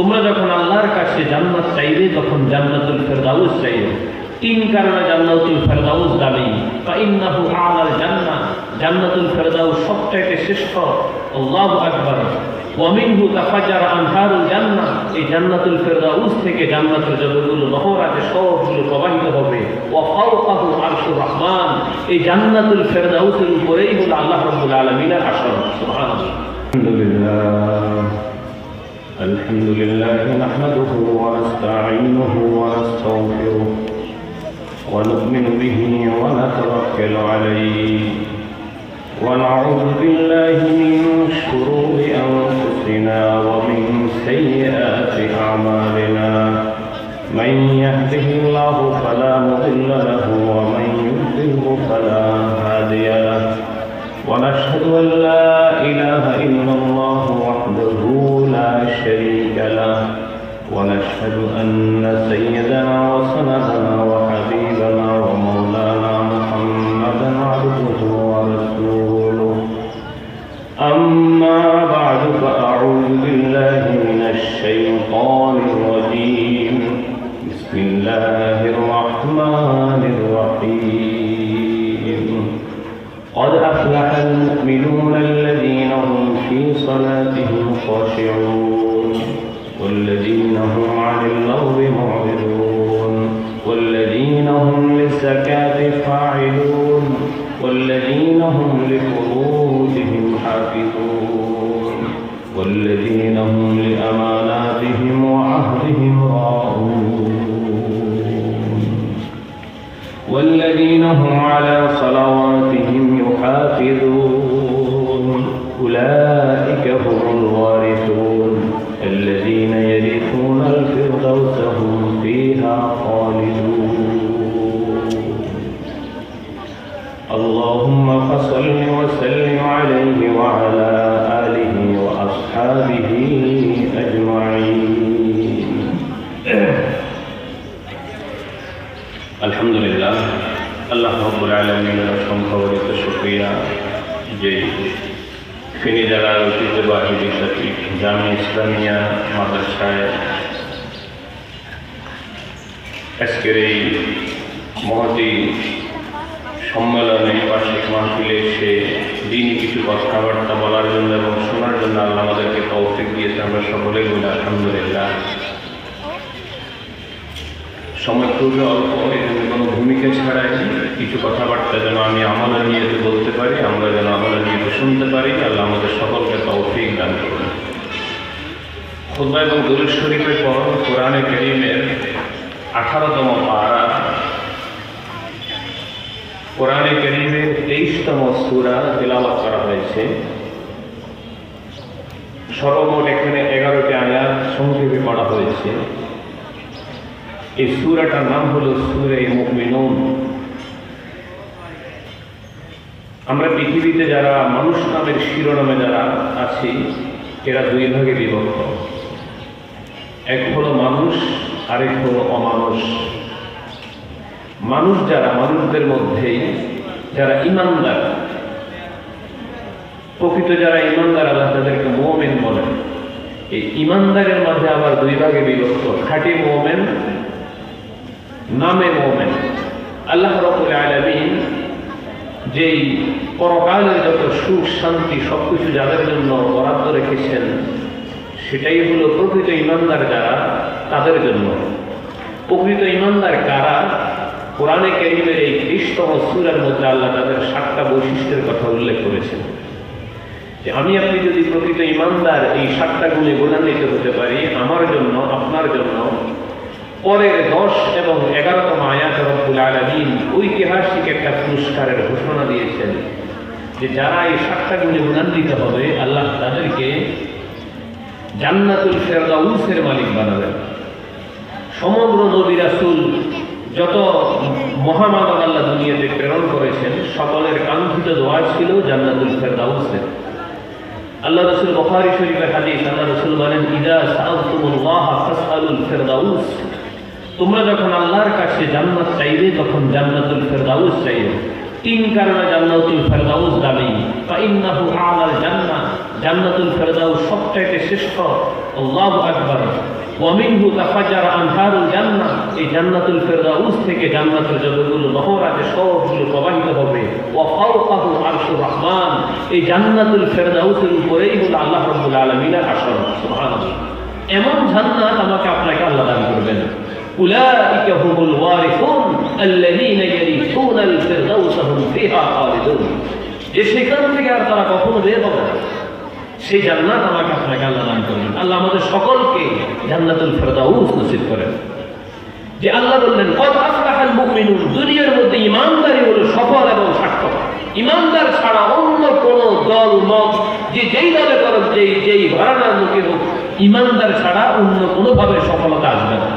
তোমরা যখন আল্লাহর কাছে জান্নাত চাইবে, তখন জান্নাতুল ফেরদাউস চাইবে। তিন কারণে জান্নাতুল ফেরদাউস দাবি বা ইন্নাহু আলাল জান্নাত জান্নাতুল ফেরদাউস সবচাইতে শ্রেষ্ঠ। আল্লাহু আকবার। ওয়ামিনহু তাফাজার আনহারুল জান্নাত এই জান্নাতুল ফেরদাউস থেকে জান্নাতের যতগুলো নহর আছে সবগুলো প্রবাহিত হবে। ওয়াফাউকাহু আরশুর রহমান। এই জান্নাতুল ফেরদাউসের উপরেই হলো আল্লাহ রাব্বুল আলামিনের আসন সুবহানাল্লাহ। আলহামদুলিল্লাহ। الحمد لله نحمده ونستعينه ونستغفره ونؤمن به ونتوكل عليه ونعوذ بالله من شرور أنفسنا ومن سيئات أعمالنا. من يهده الله فلا مضل له ومن يضلله فلا هادي له. ونشهد أن لا إله إلا الله وحده له ونشهد أن سيدنا وسندنا وحبيبنا والذين هم لفروجهم حافظون. والذين هم لأماناتهم وعهدهم راعون. والذين هم على صلواتهم يحافظون. أولئك هم اللهم فصل وسلم عليه وعلى آله وأصحابه أجمعين আলহামদুলিল্লাহ আল্লাহ রব্বুল আলমিনের অসংখ্য বলিত শুক্রিয়া যে ফিনি জেলার ঐতিহ্যবাহী বিদ্যাপীঠ জামি ইসলামিয়া মাদ্রাসায় আজকের এই মহতি সম্মেলনে বার্ষিক মাহফিলে এসে দিনই কিছু কথাবার্তা বলার জন্য এবং শোনার জন্য আল্লাহ আমাদেরকে তৌফিক দিয়েছে, আমরা সকলে বলি আলহামদুলিল্লাহ। সময় খুবই অল্প এখানে কোনো ভূমিকা ছাড়াই কিছু কথাবার্তা যেন আমি আমলা নিয়ে বলতে পারি, আমরা যেন আমলা নিয়ে শুনতে পারি, আল্লাহ আমাদের সকলকে তৌফিক দান করুন। খুদ্া এবং দুরুদ শরীফের পর কোরআনে করিমের আঠারোতম পাড়া কোরআনে করিমের তেইশতম সুরা তেলাওয়াত করা হয়েছে। সর্বমোট এখানে এগারোটি আয়াত সংক্ষেপে পড়া হয়েছে। এই সুরাটার নাম হলো সুরে মুমিনুন। আমরা পৃথিবীতে যারা মানুষ নামের শিরোনামে যারা আছি, এরা দুই ভাগে বিভক্ত। এক হলো মানুষ, আরেক হলো অমানুষ। মানুষ যারা মানুষদের মধ্যেই, যারা ইমানদার, প্রকৃত যারা ইমানদার, আল্লাহ তাদেরকে মোমেন বলেন। এই ইমানদারের মাঝে আবার দুই ভাগে বিভক্ত, খাঁটি মোমেন, নামে মোমেন। আল্লাহ রকুল আলমিন যেই পরকালের যত সুখ, শান্তি সব কিছু যাদের জন্য বরাদ্দ রেখেছেন, সেটাই হলো প্রকৃত ইমানদার যারা, তাদের জন্য। প্রকৃত ইমানদার কারা? কোরআনে কেরিমের এই বিশতম সুরের মধ্যে আল্লাহ তাদের সাতটা বৈশিষ্ট্যের কথা উল্লেখ করেছেন। যে আমি আপনি যদি প্রকৃত ইমানদার এই সাতটা গুণে গুণান্বিত হতে পারি, আমার জন্য, আপনার জন্য, পরের দশ এবং এগারোতম আয়াত রব্বুল আলমিন ঐতিহাসিক একটা পুরস্কারের ঘোষণা দিয়েছেন যে যারা এই সাতটা গুণে গুণান্বিত হবে, আল্লাহ তাদেরকে জান্নাতুল ফেরদাউসের মালিক বানাবেন। সমগ্র নবী রাসুল যত মহামানব আল্লাহ দুনিয়াতে প্রেরণ করেছেন, সকলের কাঙ্ক্ষিত দোয়া ছিল জান্নাতুল ফেরদাউসের আল্লাহ রসুল বখারি শরীফের হাদিস, আল্লাহ রসুল বলেন, ইদা সাআলতুমুল্লাহ ফাসআলুল ফেরদাউস। তোমরা যখন আল্লাহর কাছে জান্নাত চাইবে, তখন জান্নাতুল ফেরদাউস চাইবে। তিন কারণে জান্নাতুল ফেরদাউস দাবি বা ইন্নাহু আলাল জান্নাত জান্নাতুল ফেরদাউস সবচাইতে শ্রেষ্ঠ। আল্লাহু আকবার। ওয়ামিনহু তাফাজার আনহারুল জান্নাত এই জান্নাতুল ফেরদাউস থেকে জান্নাতের যতগুলো নহর আছে, সবগুলো প্রবাহিত হবে। ওয়া ফাওকাহু আরশুর রহমান। এই জান্নাতুল ফেরদাউসের উপরেই হলো আল্লাহ রাব্বুল আলামিনের আসর। সুবহানাল্লাহ। এমন জান্নাত আমাকে আপনাকে আল্লাহ দান করবেন। উলাইকা হুমুল ওয়ারিসুন। الذين يرثون الفردوس هم فيها خالدون যে সেখান থেকে আর তারা কখনো বের হবে না সেই জান্নাত আমাকে আপনাকে আল্লাহ দান করবেন আল্লাহ আমাদের সকলকে জান্নাতুল ফেরদাউস নসিব করেন যে আল্লাহ বললেন কত আফলাহাল মুমিনুন দুনিয়ার মধ্যে ইমানদারি হলো সফল এবং সার্থক ইমানদার ছাড়া অন্য কোন দল মত যে যেই দলে করুক যেই যেই ঘরানার লোকে হোক ইমানদার ছাড়া অন্য কোনোভাবে সফলতা আসবে না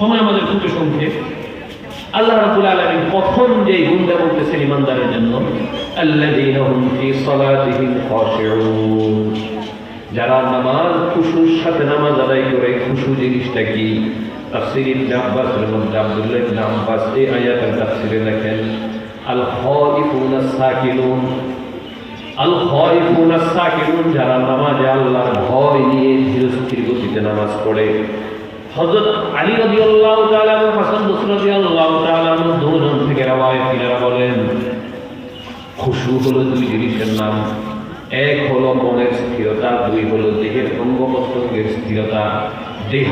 সময় আমাদের খুবই সংক্ষেপ। আল্লাহ রাব্বুল আলামিন প্রথম যে গুণটা বলতেছেন ইমানদারের জন্য, আল্লাযীনা হুম ফি সালাতিহিম খাশিউন। যারা নামাজ, খুশুর সাথে নামাজ আদায় করে, খুশু জিনিসটা কি? তাফসীর ইবনে আব্বাসের মধ্যে আব্দুল্লাহ ইবনে আব্বাস এই আয়াতের তাফসীরে লেখেন আল খাইফুন সাকিনুন। আল খাইফুন সাকিনুন যারা নামাজে আল্লাহর ভয় নিয়ে ধীর স্থির গতিতে নামাজ পড়ে হযরত আলী রাদিয়াল্লাহু তাআলা এবং হাসান বসরি রাদিয়াল্লাহু তাআলা দুজন থেকে রাওয়ায়াত কিনারা বলেন খুশু হলো দুই জিনিসের নাম। এক হলো মনের স্থিরতা, দুই হলো দেহের অঙ্গ প্রত্যঙ্গের স্থিরতা। দেহ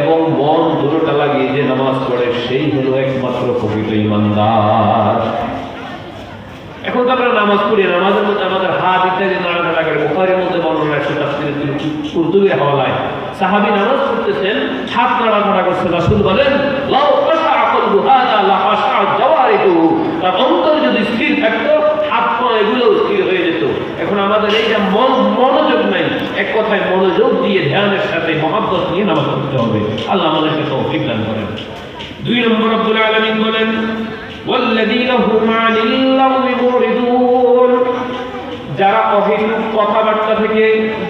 এবং মন দুটোটা লাগিয়ে যে নামাজ পড়ে, সেই হলো একমাত্র প্রকৃত ইমানদার এখন তো আমরা নামাজ পড়ি, নামাজের মধ্যে আমাদের হাত ইত্যাদি নাড়াচাড়া করে, বুখারের মধ্যে বর্ণনা আসছে তাফসীরে উর্দুবে হওয়ালায় সাহাবী নামাজ পড়তেছেন হাত নাড়াচাড়া করছে রাসূল বলেন লাউ খাশা কলবু হাদা লা খাশা জাওয়ারিহু তার অন্তর যদি স্থির থাকতো হাত পা এগুলো স্থির হয়ে যেত এখন আমাদের এই যে মন মনোযোগ নাই এক কথায় মনোযোগ দিয়ে ধ্যানের সাথে মহাব্বত নিয়ে নামাজ পড়তে হবে আল্লাহ আমাদেরকে তৌফিক দান করেন দুই নম্বর আব্দুল আলামিন বলেন والذين هم عن اللغو معرضون যারা অহেতুক কথাবার্তা থেকে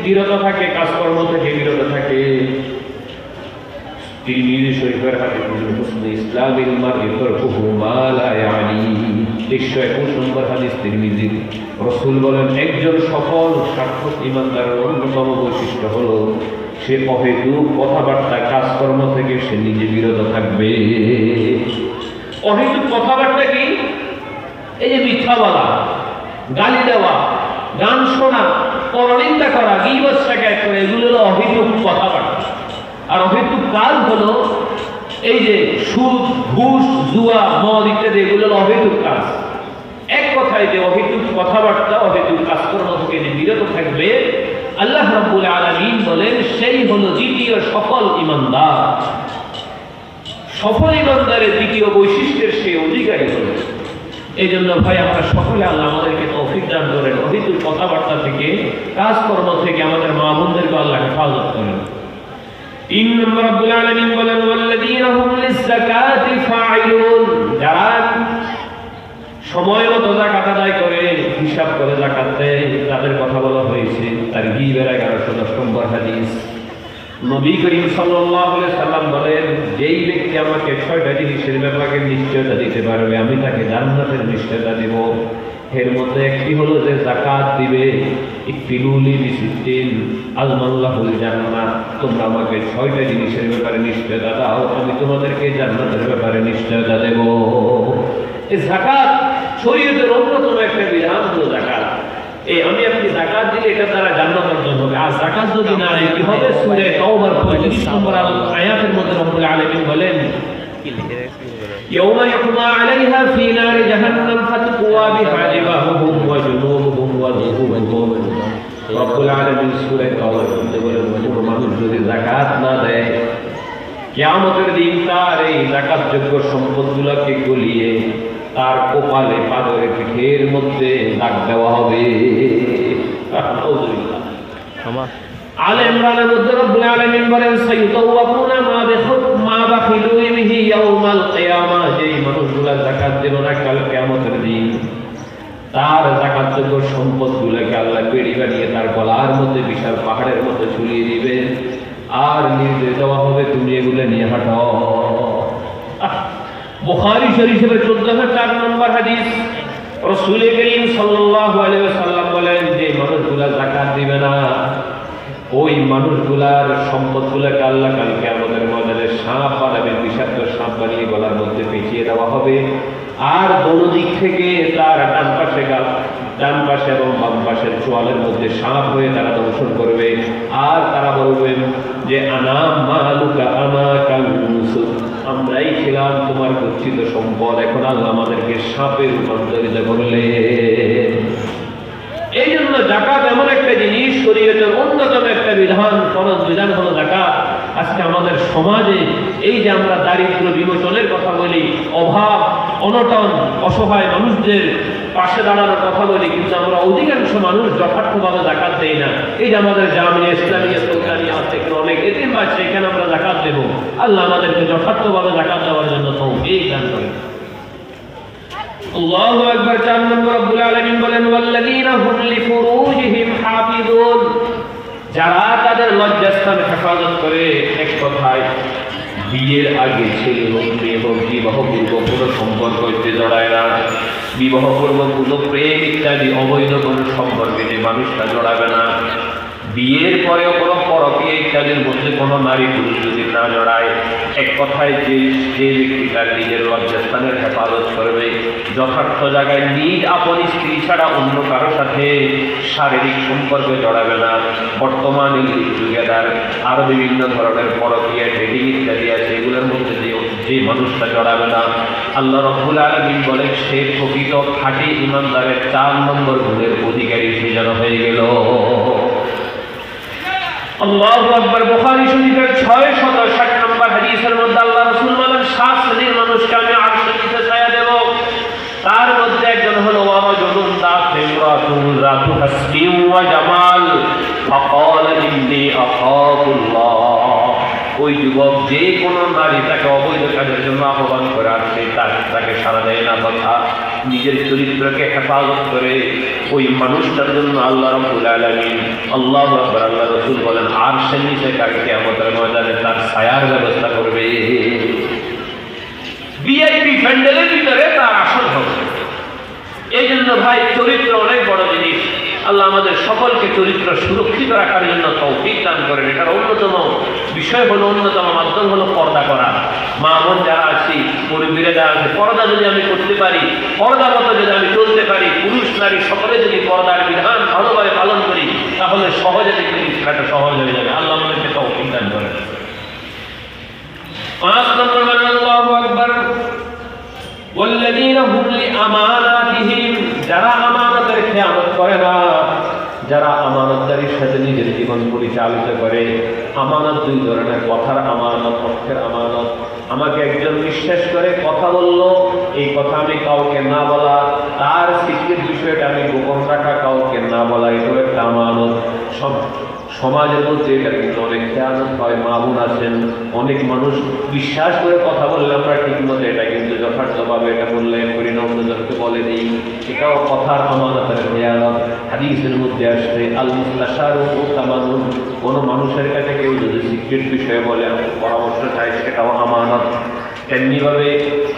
বিরত থাকে, কাজকর্ম থেকে বিরত থাকে তিরমিজি শরীফের হাদিস হুসন ইসলামিল মারই তরকুহু মা লা ইয়ানি 121 নম্বর হাদিস তিরমিজি। রাসূল বলেন, একজন সফল অন্যতম বৈশিষ্ট্য হলো, সে কথাবার্তা, কাজকর্ম থেকে সে নিজে বিরত থাকবে। অহেতুক কথাবার্তা কি? এই যে মিথ্যা বলা, গালি দেওয়া। গান শোনা, পরনিন্দা করা, গিবত শেখায় করে, এগুলো হলো অহেতুক কথাবার্তা। আর অহেতুক কাজ হলো এই যে সুদ, ঘুষ, জুয়া, মদ ইত্যাদি, এগুলো হলো অহেতুক কাজ। এক কথায় যে অহেতুক কথাবার্তা অহেতুক কাজকর্ম থেকে যে বিরত থাকবে, আল্লাহ রাব্বুল আলামিন বলেন, সেই হলো দ্বিতীয় সফল ইমানদার। সফল ইমানদারের দ্বিতীয় বৈশিষ্ট্যের সেই অধিকারী হলেন এই জন্য ভাই, আমরা সকলে আল্লাহ আমাদেরকে তৌফিক দান করেন অহিতুর কথাবার্তা থেকে, কাজকর্ম থেকে আমাদের মা বোনদেরকে আল্লাহ হেফাজত করেন। তিন নম্বর বলেন যারা সময় মতো জাকাত আদায় করে, হিসাব করে জাকাত তাদের কথা বলা হয়েছে। তার গিবের এগারোশো দশ নম্বর হাদিস। নবী করিম সাল্লাম বলেন, যেই ব্যক্তি আমাকে ছয়টা জিনিসের ব্যাপারে নিশ্চয়তা দিতে পারবে, আমি তাকে জান্নাতের নিশ্চয়তা দেব। এর মধ্যে একটি হলো যে জাকাত দিবে। ইকফিলুলি বিসিদ্দিন আলমাল্লাহুল জান্নাত। তোমরা আমাকে ছয়টা জিনিসের ব্যাপারে নিশ্চয়তা দাও, আমি তোমাদেরকে জান্নাতের ব্যাপারে নিশ্চয়তা দেব। এই জাকাত শরীরের অন্যতম একটা বিধান হলো জাকাত এই আমি আপনি জাকাত দিলে এটা দ্বারা জান্নাত অর্জন হবে আর জাকাত যদি না দেয় কি হবে সূরা তাওবার 35 নম্বর আয়াতের মধ্যে রব্বুল আলামিন বলেন يوم يحمى عليها في نار جهنم فتقوى بها جباههم وجنوبهم وظهورهم রব্বুল আলামিন সূরা তাওবার মধ্যে বলেন কোনো মানুষ যদি যাকাত না দেয় কিয়ামতের দিন তার এই জাকাতযোগ্য সম্পদগুলোকে গলিয়ে তার কপালে পাদরে পিঠের মধ্যে দাগ দেওয়া হবে। নাউজুবিল্লাহ। আলে ইমরানের মধ্যে রব্বুল আলামিন বলেন সাইয়ুতাওয়াকুনা মা বিখুত মা বাখিলু বিহি ইয়াউমাল কিয়ামা। যেই মানুষগুলা যাকাত দিল না কাল কিয়ামতের দিন তার জাকাতযোগ্য সম্পদগুলোকে আল্লাহ পেড়ি বানিয়ে তার গলার মধ্যে বিশাল পাহাড়ের মধ্যে ঝুলিয়ে দিবে। আর নির্দেশ দেওয়া হবে তুমি এগুলো নিয়ে হাঁটো। আহ, বুখারী শরীফের চোদ্দশো চার নম্বর হাদিস। রসুল করিম ওয়াসাল্লাম বলেন, যে মানুষগুলা যাকাত দিবে না, ওই মানুষগুলার সম্পদগুলাকে আল্লাহ কালকে আমাদের ময়দানে সাপ বানাবে বিষাক্ত সাপ বানিয়ে গলার মধ্যে পেঁচিয়ে দেওয়া হবে। আর দিক থেকে তার ডান পাশে গাল ডান পাশে এবং বাম পাশের চোয়ালের মধ্যে সাপ হয়ে তারা দংশন করবে। আর তারা বলবেন যে আনাম মালুকা আমা গচ্ছিত সম্পদ এখন আল্লাহ আমাদেরকে সাপে রূপান্তরিত করলে। এই জন্য জাকাত এমন একটা জিনিস, শরীয়তের অন্যতম একটা বিধান ফরজ বিধান হলো জাকাত আজকে আমাদের সমাজে এই যে আমরা দারিদ্র বিমোচনের কথা বলি, অভাব, অনটন, অসহায় মানুষদের পাশে দাঁড়ানোর কথা বলি, কিন্তু আমরা অধিকাংশ মানুষ যথার্থভাবে জাকাত দেই না। এই যে আমাদের জামিয়া ইসলামিয়া সরকারি আছে, এখানে অনেক এতিম আছে, এখানে আমরা জাকাত দেব। আল্লাহ আমাদেরকে যথার্থভাবে জাকাত দেওয়ার জন্য যারা তাদের লজ্জাস্থান হেফাজত করে, এক কথায়, বিয়ের আগে ছেলে হোক, মেয়ে হোক, বিবাহ পূর্ব কোনো সম্পর্ক হইতে জড়ায় না। বিবাহ পূর্ব কোনো প্রেম ইত্যাদি অবৈধ কোনো সম্পর্কে যে মানুষটা জড়াবে না। বিয়ের পরেও কোনো পরকীয় ইত্যাদির মধ্যে কোনো নারী পুরুষ যদি না জড়ায়, এক কথায় যে যে ব্যক্তি তার নিজের লজ্জাস্থানের হেফাজত করবে, যথার্থ জায়গায় নিজ আপন স্ত্রী ছাড়া অন্য কারও সাথে শারীরিক সম্পর্কে জড়াবে না। বর্তমান বর্তমানে টুগেদার আরও বিভিন্ন ধরনের পরকীয়া ডেটিং ইত্যাদি আছে, এগুলোর মধ্যে যে যে মানুষটা জড়াবে না। আল্লাহ রব্বুল আলমিন বলে সে প্রকৃত খাঁটি ইমানদারের চার নম্বর গুণের অধিকারী সে যেন হয়ে গেল। আল্লাহু আকবার, বুখারী শরীফের 660 নম্বর হাদিসের মধ্যে আল্লাহ রাসূল বলেন, সাত শ্রেণির মানুষকে আমি আরশের নিচে ছায়া দেব। তার মধ্যে একজন হলো, ওয়ারাজুলুন দাত ইমরাতুন রাতু হাসবিন ওয়া জামাল। ফাকাল ইন্নী আখাফুল্লাহ ওই যুবক যে কোনো নারী তাকে অবৈধ কাজের জন্য আহ্বান করে আসছে তার তাকে সারা দেয় না কথা নিজের চরিত্রকে হেফাজত করে ওই মানুষটার জন্য আল্লাহ রব্বুল আলামিন আল্লাহ আকবার, আল্লাহ রসুল বলেন, আর সে নিচে কাকে আমাদের ময়দানে তার ছায়ার ব্যবস্থা করবে? বিআইপি প্যান্ডেলের ভিতরে তার আসন হবে। এই জন্য ভাই, চরিত্র অনেক বড় জিনিস। আল্লাহ আমাদের সকলকে চরিত্র সুরক্ষিত রাখার জন্য তৌফিক দান করেন এটার অন্যতম বিষয় হলো অন্যতম মাধ্যম হলো পর্দা করা মা বোন যারা আছি পরিবারে যারা আছে পর্দা যদি আমি করতে পারি পর্দা মতো যদি আমি চলতে পারি পুরুষ নারী সকলে যদি পর্দার বিধান ভালোভাবে পালন করি তাহলে সহজে দেখতে জিনিসটা সহজ হয়ে যাবে আল্লাহ আমাদেরকে তৌফিক দান করেন পাঁচ নম্বর মানে আল্লাহু আকবার والذين هم لأماناتهم যারা আমানতের খেয়ানত করে না। যারা আমানতদারির সাথে নিজের জীবন পরিচালিত করে, আমানত দুই ধরনের, কথার আমানত, অর্থের আমানত। আমাকে একজন বিশ্বাস করে কথা বলল, এই কথা আমি কাউকে না বলা, তার সিক্রেট বিষয়টা আমি গোপন রাখা, কাউকে না বলা, এটাও একটা আমানত। সব সমাজের মধ্যে এটা কিন্তু অনেক খেয়ানত হয় মা বোন আছেন, অনেক মানুষ বিশ্বাস করে কথা বললে আমরা ঠিক মতো এটা যথার্থভাবে এটা বললে করি না অন্যজনকে বলে দিই, এটাও কথার আমানতের খেয়ালত হাদিসের মধ্যে আসছে আল মুস্তাশার কোনো মানুষের কাছে কেউ যদি সিক্রেট বিষয়ে বলে পরামর্শ চাই, সেটাও আমানত। তেমনিভাবে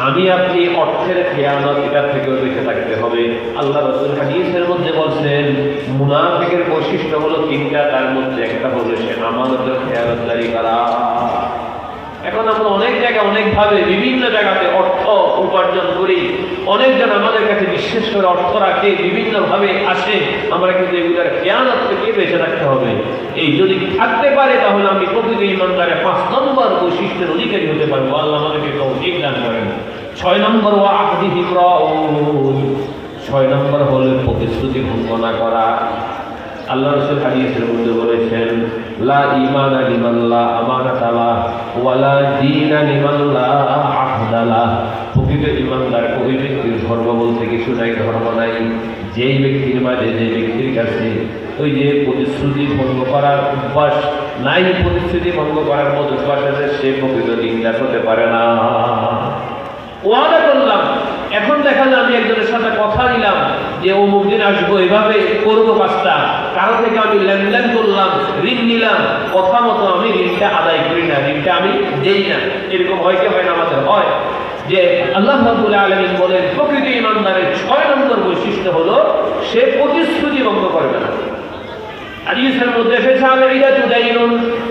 আমি আপনি অর্থের খেয়ানত এটা থেকেও বেঁচে থাকতে হবে। আল্লাহ রসুল হাদিসের মধ্যে বলছেন, মুনাফিকের বৈশিষ্ট্য হলো তিনটা, তার মধ্যে একটা হলো সে আমানতের খেয়ানতদারি করা। এখন আমরা অনেক জায়গায়, অনেকভাবে বিভিন্ন জায়গাতে অর্থ উপার্জন করি। অনেকজন আমাদের কাছে বিশেষ করে অর্থ রাখে, বিভিন্নভাবে আসে। আমরা কিন্তু এগুলোর খেয়ানত থেকে বেঁচে থাকতে হবে। এই যদি থাকতে পারে, তাহলে আমি প্রকৃত ইমানদারে পাঁচ নম্বর বৈশিষ্ট্যের অধিকারী হতে পারব। আল্লাহ আমাদেরকে তৌফিক দান করেন। ছয় নম্বর ও আহদিহি ছয় নম্বর হলে প্রতিশ্রুতি ভঙ্গ না করা। আল্লাহ রসুল হাদিসের মধ্যে বলেছেন, লা ইমানা লিমান লা আমানাত ওয়ালা দীনা লিমান লা আহদ আলা প্রকৃত ইমানদার ওই ব্যক্তির ধর্ম বলতে কিছু নাই, ধর্ম নাই। যেই ব্যক্তির মাঝে যে ব্যক্তির কাছে ওই যে প্রতিশ্রুতি ভঙ্গ করার অভ্যাস নাই, প্রতিশ্রুতি ভঙ্গ করার মতো অভ্যাস আছে, সে প্রকৃত দিনদার হতে পারে না। ওয়াদা করলাম। এখন দেখা যায় আমি একজনের সাথে কথা দিলাম যে, অমুক দিন আসব, এভাবে করব কাজটা। কারও থেকে আমি লেনদেন করলাম, ঋণ নিলাম, কথা মতো আমি ঋণটা আদায় করি না, ঋণটা আমি দেই না। এরকম হয় কি? হয় না আমাদের? হয়। যে আল্লাহ রাব্বুল আলামিন বলেন, প্রকৃত ইমানদারের ছয় নম্বর বৈশিষ্ট্য হলো, সে প্রতিশ্রুতি ভঙ্গ করবে না। হাদিসের মধ্যে এসেছে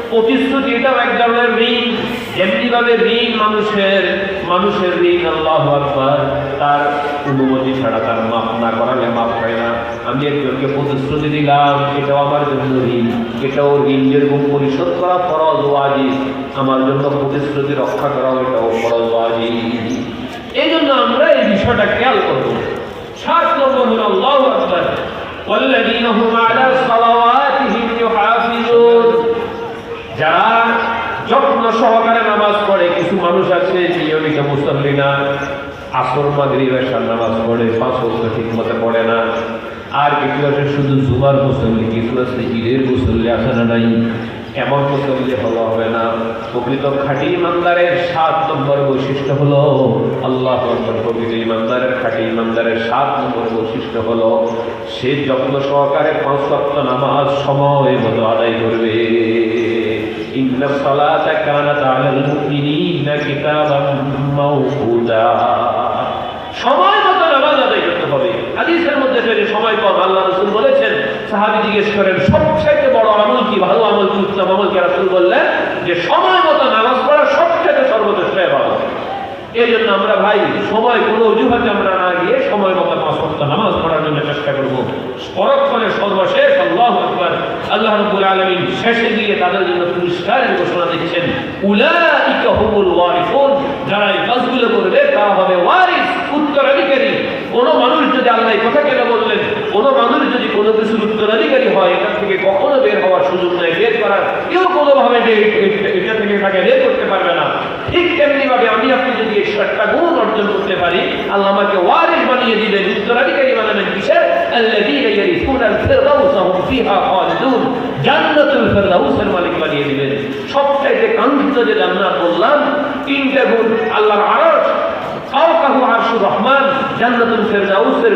প্রতিশ্রুতি এটাও এক ধরনের ঋণ। যেমনি ভাবে ঋণ মানুষের মানুষের ঋণ, আল্লাহ আকবার, তার অনুমতি ছাড়া তার মাপ না করালে না আমি একজনকে প্রতিশ্রুতি দিলাম এটাও আমার জন্য ঋণ এটাও ঋণ যেরকম পরিশোধ করা ফরজ ওয়াজিব আমার জন্য প্রতিশ্রুতি রক্ষা করাও এটাও ফরজ ওয়াজিব এই জন্য আমরা এই বিষয়টা খেয়াল করব সাত নম্বর হল আল্লাহ আকবার والذين هم على صلواتهم يحافظون যারা যত্ন সহকারে নামাজ পড়ে কিছু মানুষ আছে নিয়মিত মুসল্লি না আসর মাগরিব এশার নামাজ পড়ে পাঁচ বছর ঠিক মতো পড়ে না আর কিছু আছে শুধু জুমার মুসল্লি কিছু আছে ঈদের মুসল্লি, আছে না নাই? এমন মুসল্লি হলো হবে না। প্রকৃত খাঁটি ইমানদারের সাত নম্বর বৈশিষ্ট্য হলো আল্লাহ প্রকৃত ইমানদারের খাঁটি ইমানদারের সাত নম্বর বৈশিষ্ট্য হলো, সে যত্ন সহকারে পাঁচ ওয়াক্ত নামাজ সময় মতো আদায় করবে। সময় মতো নামাজ আদায় হাদিসের মধ্যে যদি সময় কম আল্লাহ রসুল বলেছেন, সাহাবি জিজ্ঞেস করেন সবচেয়ে বড় আমল কি? ভালো আমল কি? উত্তম আমল কি? রাসুল বললেন যে, সময় মতো নামাজ পড়া সবচেয়ে সর্বশ্রেষ্ঠ এবাদত এই জন্য আমরা ভাই, সময়, কোনো অজুহাতে আমরা না গিয়ে সময় মতো পাঁচ ওয়াক্ত নামাজ পড়ার জন্য চেষ্টা করব। পরক্ষণে সর্বশেষ, আল্লাহ আকবার, আল্লাহ রব্বুল আলামিন শেষে গিয়ে তাদের জন্য পুরস্কারের ঘোষণা দিচ্ছেন, উলাইকা হুমুল ওয়ারিসুন। যারা এই কাজগুলো করবে, তারা হবে ওয়ারিস, উত্তরাধিকারী। কোন মানুষ যদি আল্লাহ এই কথা কেন বললেন কোন মানুষ যদি কোনো কিছুর উত্তরাধিকারী হয় এটা থেকে কখনো বের হওয়ার সুযোগ নেই বের করার কেউ কোনোভাবে যে এ- এটা থেকে তাকে বের করতে পারবে না ঠিক তেমনি ভাবে আমি আপনি যদি এই সাতটা গুণ অর্জন করতে পারি আল্লাহ আমাকে ওয়ারিস বানিয়ে দিবেন উত্তরাধিকারী বানাবেন কিসের الذين يرثون الفردوس هم فيها خالدون জান্নাতুল ফেরদাউসের মালিক বানিয়ে দিবেন সবচাইতে কাঙ্ক্ষিত যে জান্নাত বললাম তিনটা গুণ আল্লাহর আরশ ফাওকাহু আরশুর রহমান, জান্নাতুল ফেরদাউসের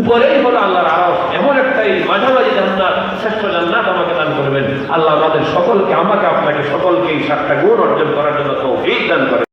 উপরেই হলো আল্লাহর আরশ। এমন একটা এই মাঝামাঝি জান্নাত, শ্রেষ্ঠ জান্নাত আমাকে দান করবেন। আল্লাহ আমাদের সকলকে, আমাকে আপনাকে সকলকে এই সাতটা গুণ অর্জন করার জন্য তৌফিক দান করেন।